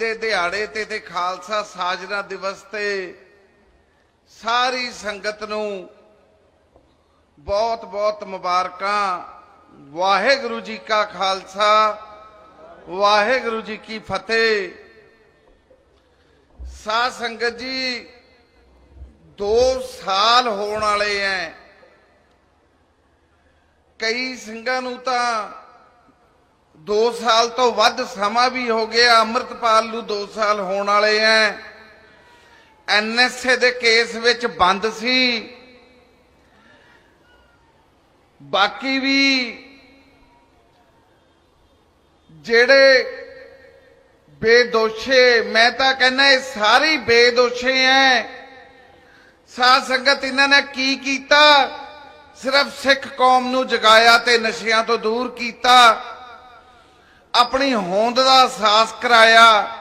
ਦੇ ਦਿਹਾੜੇ ਤੇ ਤੇ ਖਾਲਸਾ ਸਾਜਨਾ ਦਿਵਸ ਤੇ ਸਾਰੀ ਸੰਗਤ ਨੂੰ ਬਹੁਤ ਬਹੁਤ ਮੁਬਾਰਕਾਂ। ਵਾਹਿਗੁਰੂ ਜੀ ਕਾ ਖਾਲਸਾ, ਵਾਹਿਗੁਰੂ ਜੀ ਕੀ ਫਤਿਹ। ਸਾਧ ਸੰਗਤ ਜੀ 2 ਸਾਲ ਹੋਣ ਵਾਲੇ ਐ। ਕਈ ਸਿੰਘਾਂ ਨੂੰ ਤਾਂ 2 ਸਾਲ ਤੋਂ ਵੱਧ ਸਮਾਂ ਵੀ ਹੋ ਗਿਆ, ਅੰਮ੍ਰਿਤਪਾਲ ਨੂੰ 2 ਸਾਲ ਹੋਣ ਵਾਲੇ ਐ। ਐਨਐਸਏ ਦੇ ਕੇਸ ਵਿੱਚ ਬੰਦ ਸੀ। ਬਾਕੀ ਵੀ ਜਿਹੜੇ ਬੇਦੋਸ਼ੇ, ਮੈਂ ਤਾਂ ਕਹਿੰਦਾ ਇਹ ਸਾਰੇ ਬੇਦੋਸ਼ੇ ਐ। ਸਾਧ ਸੰਗਤ ਇਹਨਾਂ ਨੇ ਕੀ ਕੀਤਾ? ਸਿਰਫ ਸਿੱਖ ਕੌਮ ਨੂੰ ਜਗਾਇਆ ਤੇ ਨਸ਼ਿਆਂ ਤੋਂ ਦੂਰ ਕੀਤਾ। ਆਪਣੀ ਹੋਂਦ ਦਾ ਅਹਿਸਾਸ ਕਰਾਇਆ।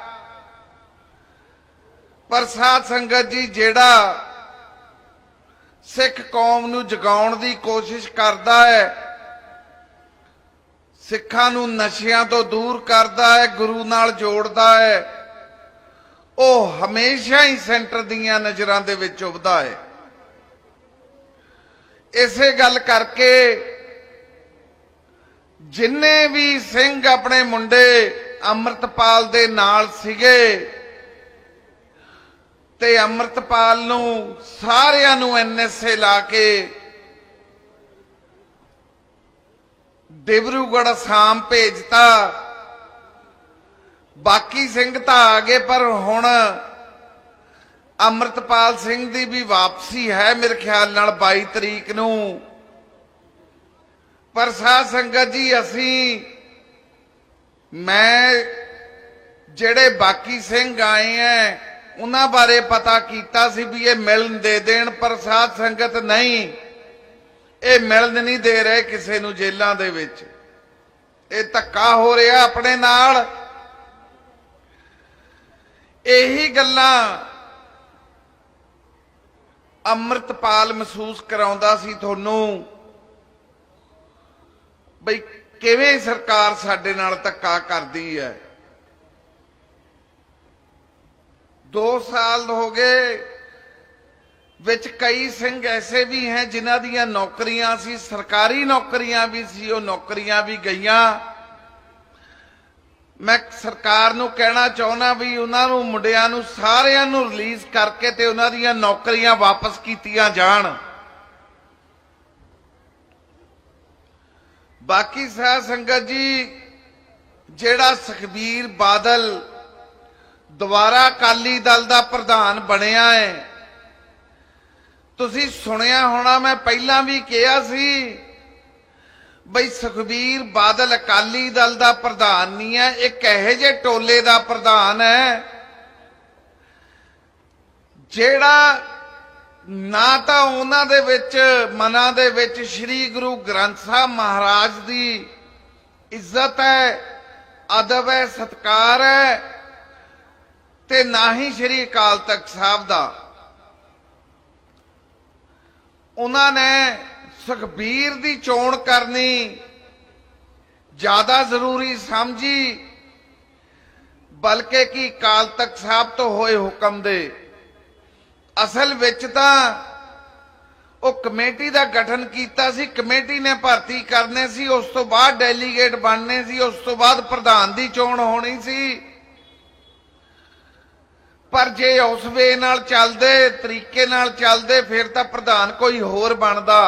ਪਰ ਸਾਧ ਸੰਗਤ ਜੀ, ਜਿਹੜਾ ਸਿੱਖ ਕੌਮ ਨੂੰ ਜਗਾਉਣ ਦੀ ਕੋਸ਼ਿਸ਼ ਕਰਦਾ ਹੈ, ਸਿੱਖਾਂ ਨੂੰ ਨਸ਼ਿਆਂ ਤੋਂ ਦੂਰ ਕਰਦਾ ਹੈ, ਗੁਰੂ ਨਾਲ ਜੋੜਦਾ ਹੈ, ਉਹ ਹਮੇਸ਼ਾ ਹੀ ਸੈਂਟਰ ਦੀਆਂ ਨਜ਼ਰਾਂ ਦੇ ਵਿੱਚ ਉਭਦਾ ਹੈ। ਇਸੇ ਗੱਲ ਕਰਕੇ ਜਿੰਨੇ ਵੀ ਸਿੰਘ ਆਪਣੇ ਮੁੰਡੇ ਅੰਮ੍ਰਿਤਪਾਲ ਦੇ ਨਾਲ ਸੀਗੇ ਤੇ ਅੰਮ੍ਰਿਤਪਾਲ ਨੂੰ ਸਾਰਿਆਂ ਨੂੰ ਐਨਐਸਏ ਲਾ ਕੇ ਡਿਬਰੂਗੜ੍ਹ ਅਸਾਮ ਭੇਜਤਾ। ਬਾਕੀ ਸਿੰਘ ਤਾਂ ਆ ਗਏ, ਪਰ ਹੁਣ ਅੰਮ੍ਰਿਤਪਾਲ ਸਿੰਘ ਦੀ ਵੀ ਵਾਪਸੀ ਹੈ ਮੇਰੇ ਖਿਆਲ ਨਾਲ 22 ਤਰੀਕ ਨੂੰ। ਪਰ ਸਾਧ ਸੰਗਤ ਜੀ, ਅਸੀਂ, ਮੈਂ ਜਿਹੜੇ ਬਾਕੀ ਸਿੰਘ ਆਏ ਐ, ਉਹਨਾਂ ਬਾਰੇ ਪਤਾ ਕੀਤਾ ਸੀ ਵੀ ਇਹ ਮਿਲਣ ਦੇ ਦੇਣ, ਪਰ ਸਾਧ ਸੰਗਤ ਨਹੀਂ। ਇਹ ਮਿਲਣ ਨਹੀਂ ਦੇ ਰਹੇ ਕਿਸੇ ਨੂੰ ਜੇਲਾਂ ਦੇ ਵਿੱਚ। ਇਹ ਧੱਕਾ ਹੋ ਰਿਹਾ ਆਪਣੇ ਨਾਲ। ਇਹੀ ਗੱਲਾਂ ਅੰਮ੍ਰਿਤਪਾਲ ਮਹਿਸੂਸ ਕਰਾਉਂਦਾ ਸੀ ਤੁਹਾਨੂੰ। ਬਈ, ਕਿਵੇਂ ਸਰਕਾਰ ਸਾਡੇ ਨਾਲ ਧੱਕਾ ਕਰਦੀ ਹੈ? 2 ਸਾਲ ਹੋ ਗਏ, ਵਿੱਚ ਕਈ ਸਿੰਘ ਐਸੇ ਵੀ ਹੈ ਜਿਨ੍ਹਾਂ ਦੀਆਂ ਨੌਕਰੀਆਂ ਸੀ, ਸਰਕਾਰੀ ਨੌਕਰੀਆਂ ਵੀ ਸੀ, ਉਹ ਨੌਕਰੀਆਂ ਵੀ ਗਈਆਂ। ਮੈਂ ਸਰਕਾਰ ਨੂੰ ਕਹਿਣਾ ਚਾਹੁੰਦਾ ਵੀ ਉਹਨਾਂ ਨੂੰ, ਮੁੰਡਿਆਂ ਨੂੰ, ਸਾਰਿਆਂ ਨੂੰ ਰਿਲੀਜ਼ ਕਰਕੇ ਤੇ ਉਹਨਾਂ ਦੀਆਂ ਨੌਕਰੀਆਂ ਵਾਪਸ ਕੀਤੀਆਂ ਜਾਣ। ਬਾਕੀ ਸਾਧ ਸੰਗਤ ਜੀ, ਜਿਹੜਾ ਸੁਖਬੀਰ ਬਾਦਲ ਦੁਬਾਰਾ ਅਕਾਲੀ ਦਲ ਦਾ ਪ੍ਰਧਾਨ ਬਣਿਆ ਹੈ, ਤੁਸੀਂ ਸੁਣਿਆ ਹੋਣਾ, ਮੈਂ ਪਹਿਲਾਂ ਵੀ ਕਿਹਾ ਸੀ ਬਈ ਸੁਖਬੀਰ ਬਾਦਲ ਅਕਾਲੀ ਦਲ ਦਾ ਪ੍ਰਧਾਨ ਨਹੀਂ ਹੈ ਇੱਕ ਇਹੋ ਜਿਹੇ ਟੋਲੇ ਦਾ ਪ੍ਰਧਾਨ ਹੈ, ਜਿਹੜਾ ਨਾ ਤਾਂ ਉਹਨਾਂ ਦੇ ਵਿੱਚ, ਮਨਾਂ ਦੇ ਵਿੱਚ ਸ੍ਰੀ ਗੁਰੂ ਗ੍ਰੰਥ ਸਾਹਿਬ ਮਹਾਰਾਜ ਦੀ ਇੱਜ਼ਤ ਹੈ, ਅਦਬ ਹੈ, ਸਤਕਾਰ ਹੈ, ਤੇ ਨਾ ਹੀ ਸ੍ਰੀ ਅਕਾਲ ਤਖਤ ਸਾਹਿਬ ਦਾ। ਉਹਨਾਂ ਨੇ ਸੁਖਬੀਰ ਦੀ ਚੋਣ ਕਰਨੀ ਜ਼ਿਆਦਾ ਜ਼ਰੂਰੀ ਸਮਝੀ, ਬਲਕਿ ਕਿ ਅਕਾਲ ਤਖਤ ਸਾਹਿਬ ਤੋਂ ਹੋਏ ਹੁਕਮ ਦੇ ਅਸਲ ਵਿੱਚ ਤਾਂ ਉਹ ਕਮੇਟੀ ਦਾ ਗਠਨ ਕੀਤਾ ਸੀ, ਕਮੇਟੀ ਨੇ ਭਰਤੀ ਕਰਨੇ ਸੀ, ਉਸ ਤੋਂ ਬਾਅਦ ਡੈਲੀਗੇਟ ਬਣਨੇ ਸੀ, ਉਸ ਤੋਂ ਬਾਅਦ ਪ੍ਰਧਾਨ ਦੀ ਚੋਣ ਹੋਣੀ ਸੀ। ਪਰ ਜੇ ਉਸ ਵੇ ਨਾਲ ਚੱਲਦੇ, ਤਰੀਕੇ ਨਾਲ ਚੱਲਦੇ, ਫਿਰ ਤਾਂ ਪ੍ਰਧਾਨ ਕੋਈ ਹੋਰ ਬਣਦਾ।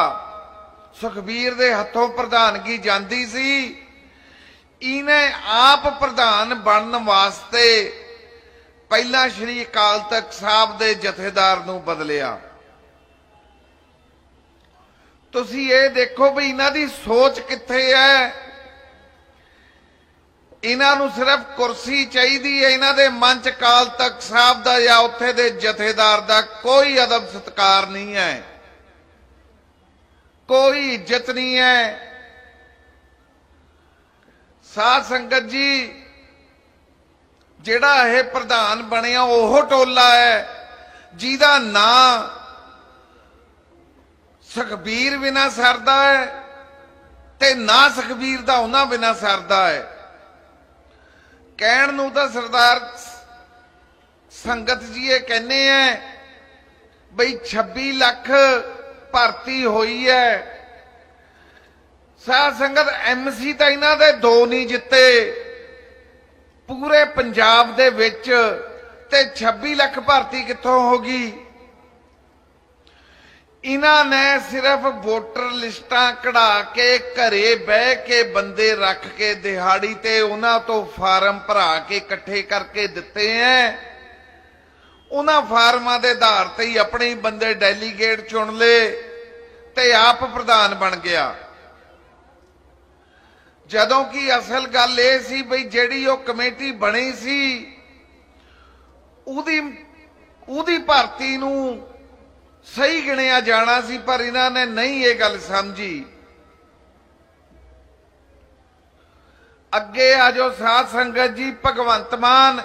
ਸੁਖਬੀਰ ਦੇ ਹੱਥੋਂ ਪ੍ਰਧਾਨਗੀ ਜਾਂਦੀ ਸੀ। ਇਹਨੇ ਆਪ ਪ੍ਰਧਾਨ ਬਣਨ ਵਾਸਤੇ ਪਹਿਲਾਂ ਸ਼੍ਰੀ ਅਕਾਲ ਤਖਤ ਸਾਹਿਬ ਦੇ ਜਥੇਦਾਰ ਨੂੰ ਬਦਲਿਆ। ਤੁਸੀਂ ਇਹ ਦੇਖੋ ਵੀ ਇਹਨਾਂ ਦੀ ਸੋਚ ਕਿੱਥੇ ਹੈ? ਇਹਨਾਂ ਨੂੰ ਸਿਰਫ ਕੁਰਸੀ ਚਾਹੀਦੀ ਹੈ, ਇਹਨਾਂ ਦੇ ਮਨ ਚ ਕਾਲ ਤਖਤ ਸਾਹਿਬ ਦਾ ਜਾਂ ਉੱਥੇ ਦੇ ਜਥੇਦਾਰ ਦਾ ਕੋਈ ਅਦਬ ਸਤਕਾਰ ਨਹੀਂ ਹੈ। ਕੋਈ ਇੱਜ਼ਤ ਨਹੀਂ ਹੈ। ਸਾਧ ਸੰਗਤ ਜੀ ਜਿਹੜਾ ਇਹ ਪ੍ਰਧਾਨ ਬਣਿਆ, ਉਹ ਟੋਲਾ ਹੈ। ਜਿਹਦਾ ਨਾਂ ਸੁਖਬੀਰ ਬਿਨਾ ਸਰਦਾ ਹੈ ਤੇ ਨਾ ਸੁਖਬੀਰ ਦਾ ਉਹਨਾਂ ਬਿਨਾ ਸਰਦਾ ਹੈ। ਕਹਿਣ ਨੂੰ ਤਾਂ ਸਰਦਾਰ ਸੰਗਤ ਜੀ ਇਹ ਕਹਿੰਦੇ ਐ ਬਈ 26 ਲੱਖ ਭਰਤੀ ਹੋਈ ਹੈ। ਸਾਹ ਸੰਗਤ ਐਮਸੀ ਤਾਂ ਇਹਨਾਂ ਦੇ ਦੋ ਨਹੀਂ ਜਿੱਤੇ। ਪੂਰੇ ਪੰਜਾਬ ਦੇ ਵਿੱਚ ਤੇ 26 ਲੱਖ ਭਰਤੀ ਕਿੱਥੋਂ ਹੋ ਗਈ? ਇਹਨਾਂ ਨੇ ਸਿਰਫ ਵੋਟਰ ਲਿਸਟਾਂ ਕਢਾ ਕੇ ਘਰੇ ਬਹਿ ਕੇ ਬੰਦੇ ਰੱਖ ਕੇ ਦਿਹਾੜੀ ਤੇ ਉਹਨਾਂ ਤੋਂ ਫਾਰਮ ਭਰਾ ਕੇ ਇਕੱਠੇ ਕਰਕੇ ਦਿੱਤੇ ਐ। ਉਹਨਾਂ ਫਾਰਮਾਂ ਦੇ ਆਧਾਰ ਤੇ ਹੀ ਆਪਣੇ ਬੰਦੇ ਡੈਲੀਗੇਟ ਚੁਣ ਲਏ ਤੇ ਆਪ ਪ੍ਰਧਾਨ ਬਣ ਗਿਆ। ਜਦੋਂ ਕਿ ਅਸਲ ਗੱਲ ਇਹ ਸੀ ਬਈ ਜਿਹੜੀ ਉਹ ਕਮੇਟੀ ਬਣੀ ਸੀ, ਉਹਦੀ ਉਹਦੀ ਭਰਤੀ ਨੂੰ ਸਹੀ ਗਿਣਿਆ ਜਾਣਾ ਸੀ, ਪਰ ਇਹਨਾਂ ਨੇ ਨਹੀਂ ਇਹ ਗੱਲ ਸਮਝੀ। ਅੱਗੇ ਆਜੋ ਸਾਧ ਸੰਗਤ ਜੀ, ਭਗਵੰਤ ਮਾਨ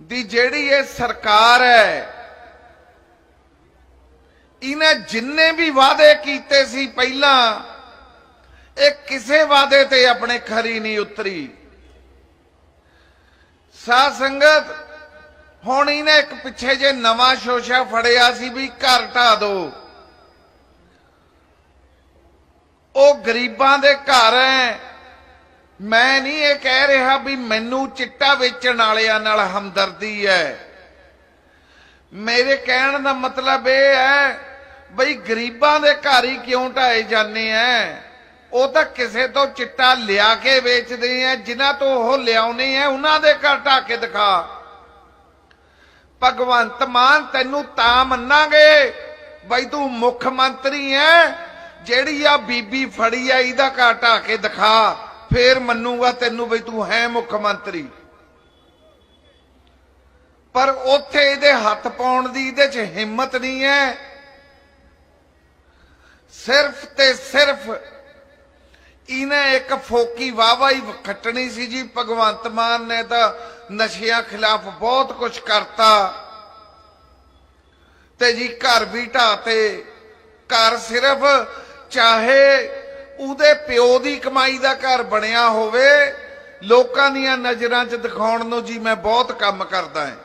ਦੀ ਜਿਹੜੀ ਇਹ ਸਰਕਾਰ ਹੈ, ਇਹਨੇ ਜਿੰਨੇ ਵੀ ਵਾਅਦੇ ਕੀਤੇ ਸੀ ਪਹਿਲਾਂ ਇਹ ਕਿਸੇ ਵਾਅਦੇ ਤੇ ਆਪਣੇ ਖਰੀ ਨਹੀਂ ਉਤਰੀ। ਸਾਧ ਸੰਗਤ, ਹੁਣ ਇਹਨੇ ਇੱਕ ਪਿੱਛੇ ਜੇ ਨਵਾਂ ਸ਼ੋਸ਼ਾ ਫੜਿਆ ਸੀ ਵੀ ਘਰ ਢਾ ਦੋ। ਉਹ ਗਰੀਬਾਂ ਦੇ ਘਰ ਹੈ ਮੈਂ ਨਹੀਂ ਇਹ ਕਹਿ ਰਿਹਾ ਵੀ ਮੈਨੂੰ ਚਿੱਟਾ ਵੇਚਣ ਵਾਲਿਆਂ ਨਾਲ ਹਮਦਰਦੀ ਹੈ ਮੇਰੇ ਕਹਿਣ ਦਾ ਮਤਲਬ ਇਹ ਹੈ ਬਈ ਗਰੀਬਾਂ ਦੇ ਘਰ ਹੀ ਕਿਉਂ ਢਾਏ ਜਾਂਦੇ ਐ? ਉਹ ਤਾਂ ਕਿਸੇ ਤੋਂ ਚਿੱਟਾ ਲਿਆ ਕੇ ਵੇਚਦੇ ਆ ਜਿਨ੍ਹਾਂ ਤੋਂ ਉਹ ਲਿਆਉਨੇ ਆ ਉਹਨਾਂ ਦੇ ਘਰ ਢਾ ਕੇ ਦਿਖਾ। ਭਗਵੰਤ ਮਾਨ, ਤੈਨੂੰ ਤਾਂ ਮੰਨਾਂਗੇ, ਬਈ ਤੂੰ ਮੁੱਖ ਮੰਤਰੀ ਐ, ਜਿਹੜੀ ਆ ਬੀਬੀ ਫੜੀ ਆ ਇਹਦਾ ਘਰ ਢਾ ਕੇ ਦਿਖਾ, ਫੇਰ ਮੰਨੂਗਾ ਤੈਨੂੰ ਬਈ ਤੂੰ ਹੈ ਮੁੱਖ ਮੰਤਰੀ। ਪਰ ਉੱਥੇ ਇਹਦੇ ਹੱਥ ਪਾਉਣ ਦੀ ਇਹਦੇ 'ਚ ਹਿੰਮਤ ਨਹੀਂ ਹੈ ਸਿਰਫ ਤੇ ਸਿਰਫ ਇਹਨੇ ਇੱਕ ਫੋਕੀ ਵਾਵਾ ਹੀ ਖੱਟਣੀ ਸੀ ਜੀ। ਭਗਵੰਤ ਮਾਨ ਨੇ ਤਾਂ ਨਸ਼ਿਆਂ ਖਿਲਾਫ ਬਹੁਤ ਕੁਝ ਕਰਤਾ। ਤੇ ਜੀ ਘਰ ਵੀ ਢਾਤੇ ਘਰ ਸਿਰਫ ਚਾਹੇ ਉਹਦੇ ਪਿਓ ਦੀ ਕਮਾਈ ਦਾ ਘਰ ਬਣਿਆ ਹੋਵੇ, ਲੋਕਾਂ ਦੀਆਂ ਨਜ਼ਰਾਂ 'ਚ ਦਿਖਾਉਣ ਨੂੰ ਜੀ ਮੈਂ ਬਹੁਤ ਕੰਮ ਕਰਦਾ ਹਾਂ।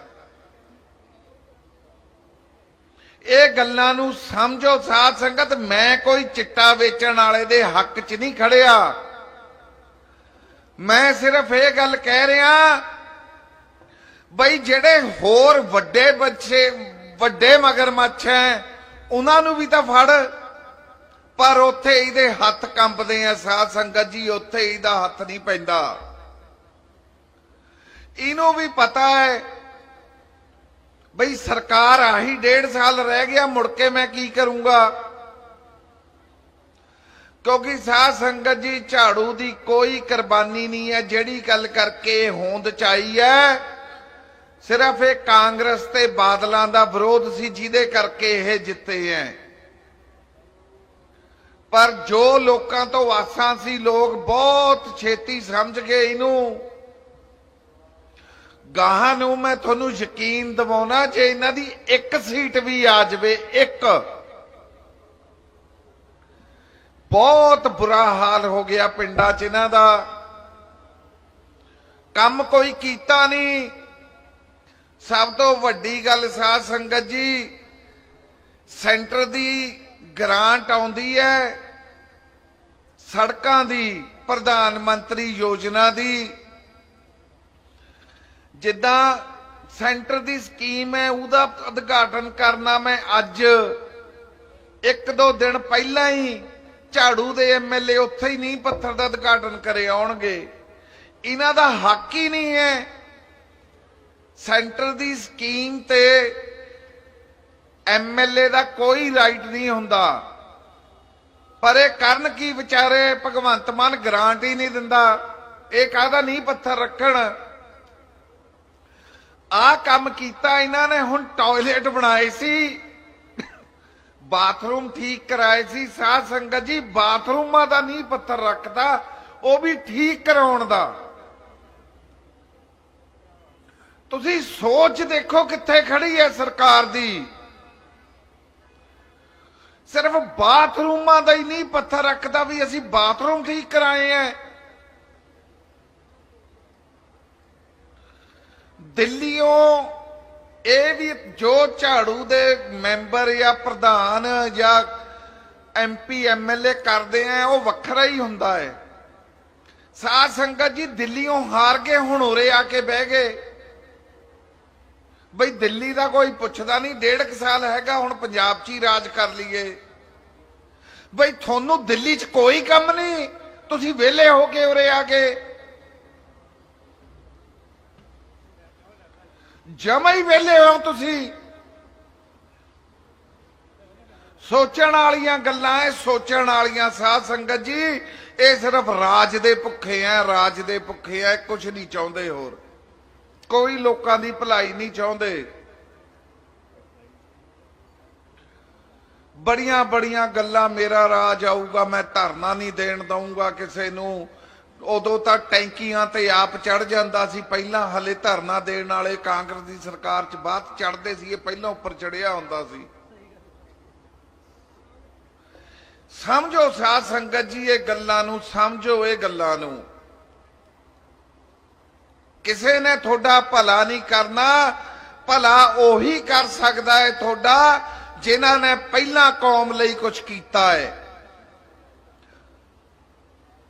ਇਹ ਗੱਲਾਂ ਨੂੰ ਸਮਝੋ ਸਾਧ ਸੰਗਤ, ਮੈਂ ਕੋਈ ਚਿੱਟਾ ਵੇਚਣ ਵਾਲੇ ਦੇ ਹੱਕ 'ਚ ਨਹੀਂ ਖੜਿਆ। ਮੈਂ ਸਿਰਫ ਇਹ ਗੱਲ ਕਹਿ ਰਿਹਾ, ਬਈ ਜਿਹੜੇ ਹੋਰ ਵੱਡੇ ਬੱਚੇ, ਵੱਡੇ ਮਗਰਮੱਛ ਐ, ਉਹਨਾਂ ਨੂੰ ਵੀ ਤਾਂ ਫੜ। ਪਰ ਉੱਥੇ ਇਹਦੇ ਹੱਥ ਕੰਬਦੇ ਆ ਸਾਧ ਸੰਗਤ ਜੀ, ਉੱਥੇ ਇਹਦਾ ਹੱਥ ਨਹੀਂ ਪੈਂਦਾ। ਇਹਨੂੰ ਵੀ ਪਤਾ ਹੈ ਬਈ ਸਰਕਾਰ ਆਹੀ ਡੇਢ ਸਾਲ ਰਹਿ ਗਿਆ, ਮੁੜ ਕੇ ਮੈਂ ਕੀ ਕਰੂੰਗਾ? ਕਿਉਂਕਿ ਸਾਧ ਸੰਗਤ ਜੀ, ਝਾੜੂ ਦੀ ਕੋਈ ਕੁਰਬਾਨੀ ਨਹੀਂ ਹੈ, ਜਿਹੜੀ ਗੱਲ ਕਰਕੇ ਹੋਂਦ ਚਾਈ ਹੈ। ਸਿਰਫ ਇਹ ਕਾਂਗਰਸ ਤੇ ਬਾਦਲਾਂ ਦਾ ਵਿਰੋਧ ਸੀ, ਜਿਹਦੇ ਕਰਕੇ ਇਹ ਜਿੱਤੇ ਐ ਪਰ ਜੋ ਲੋਕਾਂ ਤੋਂ ਆਸਾਂ ਸੀ, ਲੋਕ ਬਹੁਤ ਛੇਤੀ ਸਮਝ ਗਏ ਇਹਨੂੰ। ਗਾਹਾਂ ਨੂੰ ਮੈਂ ਤੁਹਾਨੂੰ ਯਕੀਨ ਦਿਵਾਉਣਾ ਜੇ ਇਹਨਾਂ ਦੀ ਇੱਕ ਸੀਟ ਵੀ ਆ ਜਾਵੇ, ਇੱਕ। ਬਹੁਤ ਬੁਰਾ ਹਾਲ ਹੋ ਗਿਆ ਪਿੰਡਾਂ 'ਚ ਇਹਨਾਂ ਦਾ। ਕੰਮ ਕੋਈ ਕੀਤਾ ਨਹੀਂ। ਸਭ ਤੋਂ ਵੱਡੀ ਗੱਲ ਸਾਧ ਸੰਗਤ ਜੀ, ਸੈਂਟਰ ਦੀ ਗ੍ਰਾਂਟ ਆਉਂਦੀ ਹੈ, ਸੜਕਾਂ ਦੀ ਪ੍ਰਧਾਨ ਮੰਤਰੀ ਯੋਜਨਾ ਦੀ। ਜਿੱਦਾਂ ਸੈਂਟਰ ਦੀ ਸਕੀਮ ਹੈ, ਉਹਦਾ ਉਦਘਾਟਨ ਕਰਨਾ ਮੈਂ ਅੱਜ। ਇੱਕ ਦੋ ਦਿਨ ਪਹਿਲਾਂ ਹੀ ਝਾੜੂ ਦੇ ਐਮਐਲਏ ਉੱਥੇ ਹੀ ਨਹੀਂ ਪੱਥਰ ਦਾ ਉਦਘਾਟਨ ਕਰੇ ਆਉਣਗੇ। ਇਹਨਾਂ ਦਾ ਹੱਕ ਹੀ ਨਹੀਂ ਹੈ ਸੈਂਟਰ ਦੀ ਸਕੀਮ ਤੇ ਐਮਐਲਏ ਦਾ ਕੋਈ ਰਾਈਟ ਨਹੀਂ ਹੁੰਦਾ। ਪਰ ਇਹ ਕਰਨ ਕੀ ਵਿਚਾਰੇ, ਭਗਵੰਤ ਮਾਨ ਗ੍ਰਾਂਟ ਹੀ ਨਹੀਂ ਦਿੰਦਾ। ਇਹ ਕਾਹਦਾ ਨਹੀਂ ਪੱਥਰ ਰੱਖਣ? ਆ ਕੰਮ ਕੀਤਾ, ਇਹਨਾਂ ਨੇ ਹੁਣ ਟਾਇਲਟ ਬਣਾਏ ਸੀ। ਬਾਥਰੂਮ ਠੀਕ ਕਰਾਏ ਸੀ। ਸਾਧ ਸੰਗਤ ਜੀ, ਬਾਥਰੂਮਾਂ ਦਾ ਨਹੀਂ ਪੱਥਰ ਰੱਖਦਾ, ਉਹ ਵੀ ਠੀਕ ਕਰਾਉਣ ਦਾ। ਤੁਸੀਂ ਸੋਚ ਦੇਖੋ ਕਿੱਥੇ ਖੜੀ ਹੈ ਸਰਕਾਰ ਦੀ। ਸਿਰਫ ਬਾਥਰੂਮਾਂ ਦਾ ਹੀ ਨਹੀਂ ਪੱਥਰ ਰੱਖਦਾ ਵੀ ਅਸੀਂ ਬਾਥਰੂਮ ਠੀਕ ਕਰਾਏ ਐ ਦਿੱਲੀੋਂ ਇਹ ਵੀ ਜੋ ਝਾੜੂ ਦੇ ਮੈਂਬਰ ਜਾਂ ਪ੍ਰਧਾਨ ਜਾਂ ਐਮਪੀ ਐਮਐਲਏ ਕਰਦੇ ਆ, ਉਹ ਵੱਖਰਾ ਹੀ ਹੁੰਦਾ ਹੈ। ਸਾਧ ਸੰਗਤ ਜੀ ਦਿੱਲੀੋਂ ਹਾਰ ਕੇ ਹੁਣ ਉਰੇ ਆ ਕੇ ਬਹਿ ਗਏ। ਬਈ ਦਿੱਲੀ ਦਾ ਕੋਈ ਪੁੱਛਦਾ ਨਹੀਂ, ਡੇਢ ਕੁ ਸਾਲ ਹੈਗਾ, ਹੁਣ ਪੰਜਾਬ 'ਚ ਹੀ ਰਾਜ ਕਰ ਲਈਏ। ਬਈ ਤੁਹਾਨੂੰ ਦਿੱਲੀ 'ਚ ਕੋਈ ਕੰਮ ਨਹੀਂ, ਤੁਸੀਂ ਵਿਹਲੇ ਹੋ ਕੇ ਉਰੇ ਆ ਕੇ। ਜਮਾ ਹੀ ਵਿਹਲੇ ਹੋ ਤੁਸੀਂ। ਸੋਚਣ ਵਾਲੀਆਂ ਗੱਲਾਂ ਐ, ਸੋਚਣ ਵਾਲੀਆਂ ਸਾਧ ਸੰਗਤ ਜੀ, ਇਹ ਸਿਰਫ ਰਾਜ ਦੇ ਭੁੱਖੇ ਆ ਰਾਜ ਦੇ ਭੁੱਖੇ ਆ ਕੁਝ ਨਹੀਂ ਚਾਹੁੰਦੇ ਹੋਰ। ਕੋਈ ਲੋਕਾਂ ਦੀ ਭਲਾਈ ਨਹੀਂ ਚਾਹੁੰਦੇ। ਬੜੀਆਂ ਬੜੀਆਂ ਗੱਲਾਂ, ਮੇਰਾ ਰਾਜ ਆਊਗਾ, ਮੈਂ ਧਰਨਾ ਨਹੀਂ ਦੇਣ ਦਊਂਗਾ ਕਿਸੇ ਨੂੰ। ਉਦੋਂ ਤਾਂ ਟੈਂਕੀਆਂ ਤੇ ਆਪ ਚੜ ਜਾਂਦਾ ਸੀ। ਪਹਿਲਾਂ ਹਲੇ ਧਰਨਾ ਦੇਣ ਵਾਲੇ ਕਾਂਗਰਸ ਦੀ ਸਰਕਾਰ 'ਚ ਬਾਅਦ ਚੜਦੇ ਸੀ, ਇਹ ਪਹਿਲਾਂ ਉੱਪਰ ਚੜਿਆ ਹੁੰਦਾ ਸੀ। ਸਮਝੋ ਸਾਧ ਸੰਗਤ ਜੀ, ਇਹ ਗੱਲਾਂ ਨੂੰ, ਸਮਝੋ ਇਹ ਗੱਲਾਂ ਨੂੰ। ਕਿਸੇ ਨੇ ਤੁਹਾਡਾ ਭਲਾ ਨਹੀਂ ਕਰਨਾ, ਭਲਾ ਉਹੀ ਕਰ ਸਕਦਾ ਹੈ ਤੁਹਾਡਾ, ਜਿਨ੍ਹਾਂ ਨੇ ਪਹਿਲਾਂ ਕੌਮ ਲਈ ਕੁਝ ਕੀਤਾ ਹੈ।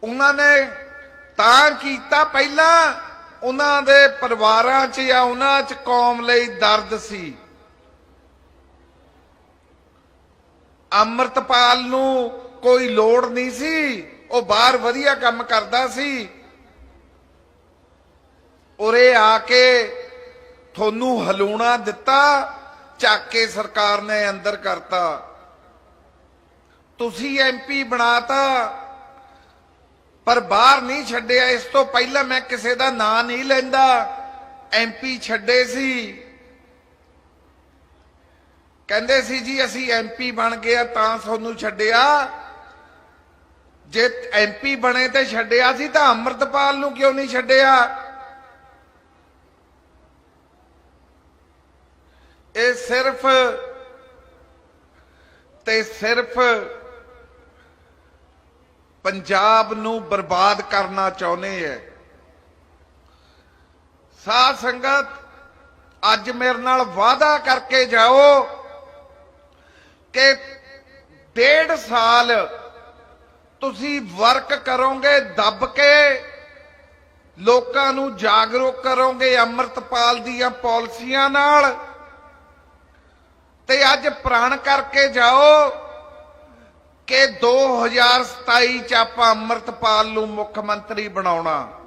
ਉਹਨਾਂ ਨੇ ਤਾਂ ਕੀਤਾ ਪਹਿਲਾਂ। ਉਹਨਾਂ ਦੇ ਪਰਿਵਾਰਾਂ 'ਚ ਜਾਂ ਉਹਨਾਂ 'ਚ ਕੌਮ ਲਈ ਦਰਦ ਸੀ। ਅੰਮ੍ਰਿਤਪਾਲ ਨੂੰ ਕੋਈ ਲੋੜ ਨਹੀਂ ਸੀ। ਉਹ ਬਾਹਰ ਵਧੀਆ ਕੰਮ ਕਰਦਾ ਸੀ। ਉਰੇ ਆ ਕੇ ਤੁਹਾਨੂੰ ਹਲੂਣਾ ਦਿੱਤਾ, ਚੱਕ ਕੇ ਸਰਕਾਰ ਨੇ ਅੰਦਰ ਕਰਤਾ। ਤੁਸੀਂ ਐਮਪੀ ਬਣਾਤਾ। ਪਰ ਬਾਹਰ ਨਹੀਂ ਛੱਡਿਆ, ਇਸ ਤੋਂ ਪਹਿਲਾਂ ਮੈਂ ਕਿਸੇ ਦਾ ਨਾਂ ਨਹੀਂ ਲੈਂਦਾ। ਐਮਪੀ ਛੱਡੇ ਸੀ। ਕਹਿੰਦੇ ਸੀ, ਜੀ, ਅਸੀਂ ਐਮਪੀ ਬਣ ਗਏ ਆ, ਤਾਂ ਤੁਹਾਨੂੰ ਛੱਡਿਆ। ਜੇ ਐਮਪੀ ਬਣੇ ਤੇ ਛੱਡਿਆ ਸੀ, ਤਾਂ ਅੰਮ੍ਰਿਤਪਾਲ ਨੂੰ ਕਿਉਂ ਨਹੀਂ ਛੱਡਿਆ? ਇਹ ਸਿਰਫ ਤੇ ਸਿਰਫ ਪੰਜਾਬ ਨੂੰ ਬਰਬਾਦ ਕਰਨਾ ਚਾਹੁੰਦੇ ਐ। ਸਾਧ ਸੰਗਤ, ਅੱਜ ਮੇਰੇ ਨਾਲ ਵਾਅਦਾ ਕਰਕੇ ਜਾਓ ਕਿ ਡੇਢ ਸਾਲ ਤੁਸੀਂ ਵਰਕ ਕਰੋਗੇ, ਦੱਬ ਕੇ ਲੋਕਾਂ ਨੂੰ ਜਾਗਰੂਕ ਕਰੋਗੇ ਅੰਮ੍ਰਿਤਪਾਲ ਦੀਆਂ ਪਾਲਿਸੀਆਂ ਨਾਲ ਤੇ ਅੱਜ ਪ੍ਰਣ ਕਰਕੇ ਜਾਓ ਕਿ 2027 ਚ ਆਪਾਂ ਅੰਮ੍ਰਿਤਪਾਲ ਨੂੰ ਮੁੱਖ ਮੰਤਰੀ ਬਣਾਉਣਾ।